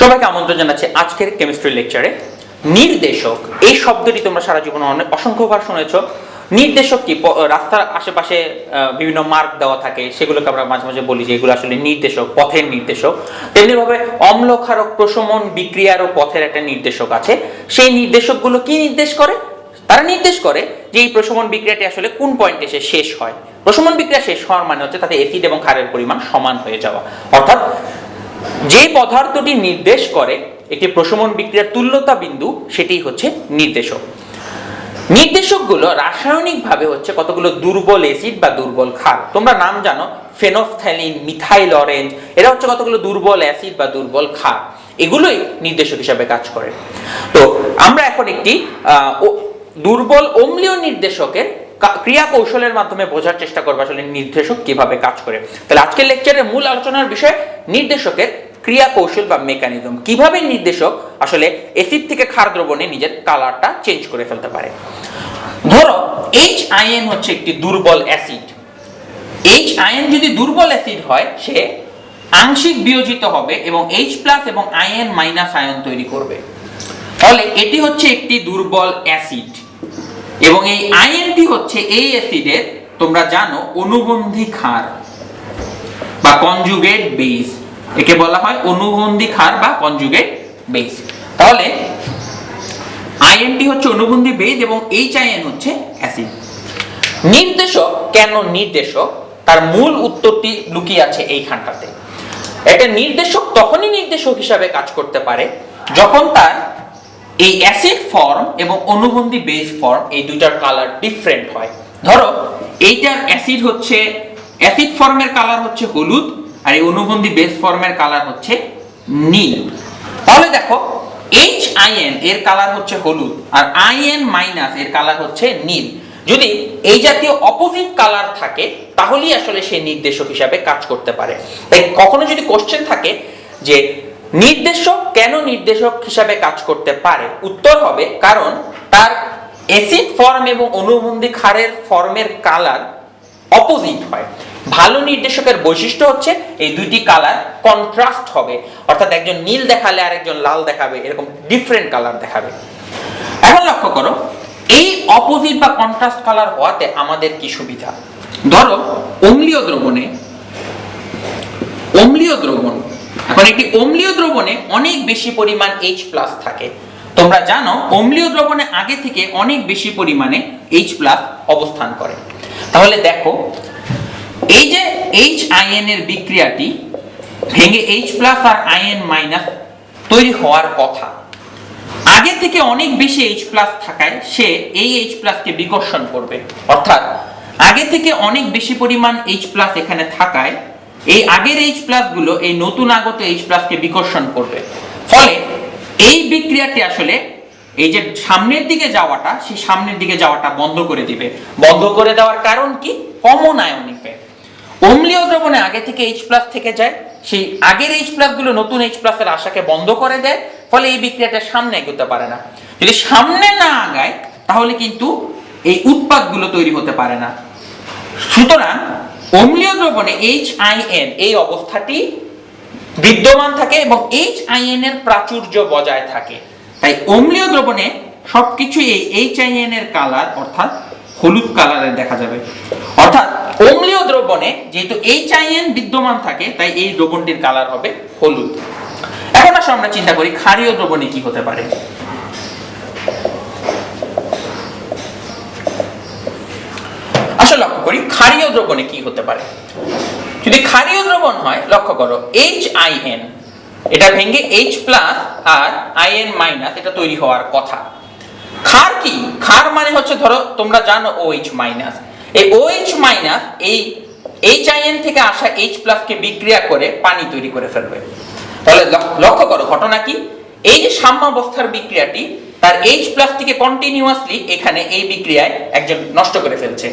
সবাইকে আমন্ত্রণ জানাচ্ছি আজকের কেমিস্ট্রি লেকচারে নির্দেশক, এই শব্দটি তোমরা সারা জীবনে অনেক অসংখ্যবার শুনেছ। নির্দেশক কি? রাস্তার আশেপাশে বিভিন্ন মার্ক দেওয়া থাকে, সেগুলোকে আমরা মাঝে মাঝে বলি যে এগুলো আসলে নির্দেশক, পথের নির্দেশক। তেমনিভাবে অম্লক্ষারক প্রশমন বিক্রিয়ারও পথের একটা নির্দেশক আছে। সেই নির্দেশকগুলো কি নির্দেশ করে? তারা নির্দেশ করে যে এই প্রশমন বিক্রিয়াটি আসলে কোন পয়েন্টে এসে শেষ হয়। প্রশমন বিক্রিয়া শেষ হওয়ার মানে হচ্ছে তাতে অ্যাসিড এবং ক্ষারের পরিমাণ সমান হয়ে যাওয়া। অর্থাৎ যে পদার্থটি নির্দেশ করে একটি প্রশমন বিক্রিয়ার তুল্যতা বিন্দু, সেটি হচ্ছে নির্দেশক। নির্দেশকগুলো রাসায়নিকভাবে হচ্ছে কতগুলো দুর্বল অ্যাসিড বা দুর্বল ক্ষার। তোমরা নাম জানো ফেনোফথ্যালিন মিথাইল অরেঞ্জ এরা হচ্ছে কতগুলো দুর্বল অ্যাসিড বা দুর্বল ক্ষার। এগুলোই নির্দেশক হিসাবে কাজ করে। তো আমরা এখন একটি দুর্বল অম্লীয় নির্দেশকের ক্রিয়া কৌশলের মাধ্যমে বোঝার চেষ্টা করব আসলে নির্দেশক কীভাবে কাজ করে। তাহলে আজকের লেকচারের মূল আলোচনার বিষয় নির্দেশকের ক্রিয়া কৌশল বা মেকানিজম কীভাবে নির্দেশক আসলে এসিড থেকে ক্ষার দ্রবণে নিজের কালারটা চেঞ্জ করে ফেলতে পারে? ধরো এইচ আইএন হচ্ছে একটি দুর্বল অ্যাসিড এইচ আইএন যদি দুর্বল অ্যাসিড হয়, সে আংশিক বিয়োজিত হবে এবং এইচ প্লাস এবং আইএন মাইনাস আয়ন তৈরি করবে। ফলে এটি হচ্ছে একটি দুর্বল অ্যাসিড এবং এই আয়নটি হচ্ছে এই অ্যাসিডের, তোমরা জানো, অনুবন্ধী ক্ষার বা কনজুগেট বেস। একে বলা হয় অনুবন্ধী ক্ষার বা কনজুগেট বেস। তাহলে আয়নটি হচ্ছে অনুবন্ধী বেস এবং এইচ আয়ন হচ্ছে অ্যাসিড। নির্দেশক, কেন নির্দেশক? তার মূল উত্তরটি লুকিয়ে আছে এইখানটাতে একটা নির্দেশক তখনই নির্দেশক হিসাবে কাজ করতে পারে যখন তার এই অ্যাসিড ফর্ম এবং অনুবন্ধী বেস ফর্ম এই দুইটার কালার ডিফারেন্ট হয়। ধরো, এইটার অ্যাসিড হচ্ছে অ্যাসিড ফর্মের কালার হচ্ছে হলুদ আর এই অনুবন্ধী বেস ফর্মের কালার হচ্ছে নীল। তাহলে দেখো এইচ আইএন এর কালার হচ্ছে হলুদ আর আইএন মাইনাস এর কালার হচ্ছে নীল। যদি এই জাতীয় অপোজিট কালার থাকে, তাহলেই আসলে সে নির্দেশক হিসাবে কাজ করতে পারে। তাই কখনো যদি কোশ্চেন থাকে যে নির্দেশক কেন নির্দেশক হিসাবে কাজ করতে পারে? উত্তর হবে কারণ তার অ্যাসিড ফর্ম এবং অনুবন্ধী ক্ষারের ফর্মের কালার অপোজিট হয়। ভালো নির্দেশকের বৈশিষ্ট্য হচ্ছে এই দুইটি কালার কন্ট্রাস্ট হবে। অর্থাৎ একজন নীল দেখালে আরেকজন লাল দেখাবে, এরকম ডিফারেন্ট কালার দেখাবে। এখন লক্ষ্য করো, এই অপোজিট বা কন্ট্রাস্ট কালার হওয়াতে আমাদের কি সুবিধা? ধরো, অম্লীয় দ্রবণে, অম্লীয় দ্রবণ এখন একটি অম্লীয় দ্রবণে অনেক বেশি পরিমাণ এইচ প্লাস থাকে। তোমরা জানো, অম্লীয় দ্রবণে আগে থেকে অনেক বেশি পরিমাণে এইচ প্লাস অবস্থান করে। তাহলে দেখো, এই যে এইচ আইএন এর বিক্রিয়াটি ভেঙে এইচ প্লাস আর আইএন মাইনাস তৈরি হওয়ার কথা। আগে থেকে অনেক বেশি এইচ প্লাস থাকায় সে এই এইচ প্লাসকে বিকর্ষণ করবে। অর্থাৎ, আগে থেকে অনেক বেশি পরিমাণ এইচ প্লাস এখানে থাকায় এই আগের এইচ প্লাসগুলো এই নতুন আগত এইচ প্লাসকে বিকর্ষণ করবে। ফলে এই বিক্রিয়াটি আসলে এই যে সামনের দিকে যাওয়াটা, সেই সামনের দিকে যাওয়াটা বন্ধ করে দিবে। বন্ধ করে দেওয়ার কারণ কি? কমন আয়ন ইফেক্ট অম্লীয় দ্রবণে আগে থেকে এইচ প্লাস থেকে যায়, সেই আগের এইচ প্লাসগুলো নতুন এইচ প্লাসের আশাকে বন্ধ করে দেয়, ফলে এই বিক্রিয়াটা সামনে এগোতে পারে না। যদি সামনে না আগায়, তাহলে কিন্তু এই উৎপাদগুলো তৈরি হতে পারে না। সুতরাং অম্লীয় দ্রবণে এইচ আই এন এই অবস্থাটি বিদ্যমান থাকে এবং এইচ আই এন এর প্রাচুর্য বজায় থাকে। তাই অম্লীয় দ্রবণে সবকিছু এই এইচ আই এন এর কালার অর্থাৎ হলুদ কালারের দেখা যাবে। অর্থাৎ অম্লীয় দ্রবণে যেহেতু এইচ আই এন বিদ্যমান থাকে, তাই এই দ্রবণটির কালার হবে হলুদ। এখন আসলে আমরা চিন্তা করি, ক্ষারীয় দ্রবণে কি হতে পারে? আসলে লক্ষ্য করি, ক্ষারীয় দ্রবণে কি হতে পারে? যদি ক্ষারীয় দ্রবণ হয়, লক্ষ্য করো এইচ আই এন এটা ভেঙে এইচ প্লাস আর আই এন মাইনাস এটা তৈরি হওয়ার কথা। ক্ষার কি? ক্ষার মানে হচ্ছে, ধরো, তোমরা জানো OH মাইনাস এই OH মাইনাস এই এইচ আই এন থেকে আসা এইচ প্লাসকে বিক্রিয়া করে পানি তৈরি করে ফেলবে। তাহলে লক্ষ্য করো, ঘটনা কি? এই যে সাম্যাবস্থার বিক্রিয়াটি, তার এইচ প্লাসটিকে কন্টিনিউয়াসলি এখানে এই বিক্রিয়ায় একজন নষ্ট করে ফেলছে।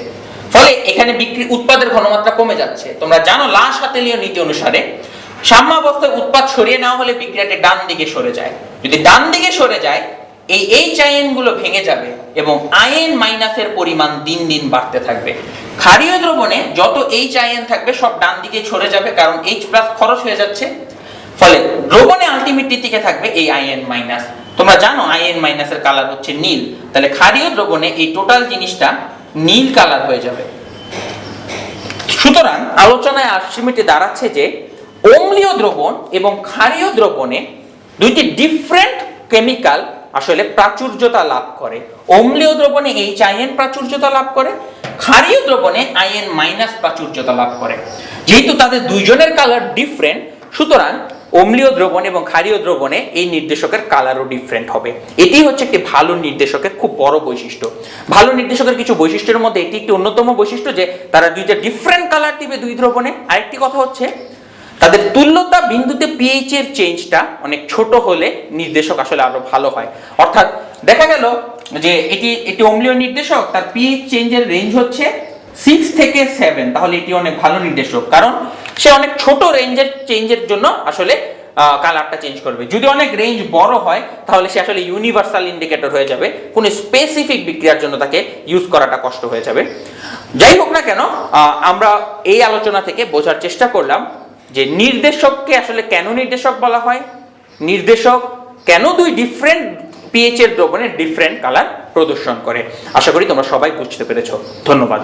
ফলে এখানে বিক্রি উৎপাদের ঘনমাত্রা কমে যাচ্ছে। তোমরা জানো, লাশ হাতেলীয় নীতি অনুসারে সাম্যাবস্থায় উৎপাদ সরিয়ে নেওয়া হলে বিক্রিয়াটি ডান দিকে সরে যায়। যদি ডান দিকে সরে যায়, এই এইচগুলো ভেঙে যাবে এবং আইএন মাইনাসের পরিমাণ দিন দিন বাড়তে থাকবে। ক্ষারীয় দ্রবণে যত এইচ আইএন থাকবে, সব ডান দিকে সরে যাবে কারণ এইচ প্লাস খরচ হয়ে যাচ্ছে। ফলে দ্রবণে আলটিমেটলি টিকে থাকবে এই আইএন মাইনাস তোমরা জানো আইএন মাইনাসের কালার হচ্ছে নীল। তাহলে ক্ষারীয় দ্রবণে এই টোটাল জিনিসটা নীল কালার হয়ে যাবে। সুতরাং আলোচনায় আলটিমেটলি দাঁড়াচ্ছে যে, অম্লীয় দ্রবণ এবং ক্ষারীয় দ্রবণে দুইটি ডিফারেন্ট কেমিক্যাল আসলে প্রাচুর্যতা লাভ করে। অম্লীয় দ্রবণে এইচ আইএন প্রাচুর্যতা লাভ করে, ক্ষারীয় দ্রবণে আইএন মাইনাস প্রাচুর্যতা লাভ করে। যেহেতু তাদের দুইজনের কালার ডিফারেন্ট সুতরাং অম্লীয় দ্রবণ এবং ক্ষারীয় দ্রবণে এই নির্দেশকের কালারও ডিফারেন্ট হবে। এটি হচ্ছে একটি ভালো নির্দেশকের খুব বড় বৈশিষ্ট্য। ভালো নির্দেশকের কিছু বৈশিষ্ট্যের মধ্যে এটি একটি অন্যতম বৈশিষ্ট্য যে, তারা দুইটা ডিফারেন্ট কালার দিবে দুই দ্রবণে। আরেকটি কথা হচ্ছে, তাদের তুল্যতা বিন্দুতে পিএইচ এর চেঞ্জটা অনেক ছোট হলে নির্দেশক আসলে আরও ভালো হয়। অর্থাৎ দেখা গেল যে, এটি এটি অম্লীয় নির্দেশক, তার পিএইচ চেঞ্জের রেঞ্জ হচ্ছে সিক্স থেকে সেভেন তাহলে এটি অনেক ভালো নির্দেশক। কারণ সে অনেক ছোট রেঞ্জের চেঞ্জের জন্য আসলে কালারটা চেঞ্জ করবে। যদি অনেক রেঞ্জ বড় হয়, তাহলে সে আসলে ইউনিভার্সাল ইন্ডিকেটর হয়ে যাবে। কোনো স্পেসিফিক বিক্রিয়ার জন্য তাকে ইউজ করাটা কষ্ট হয়ে যাবে। যাই হোক না কেন আমরা এই আলোচনা থেকে বোঝার চেষ্টা করলাম যে নির্দেশককে আসলে কেন নির্দেশক বলা হয়? নির্দেশক কেন দুই ডিফারেন্ট পিএইচ এর দ্রবণের ডিফারেন্ট কালার প্রদর্শন করে? আশা করি তোমরা সবাই বুঝতে পেরেছ। ধন্যবাদ।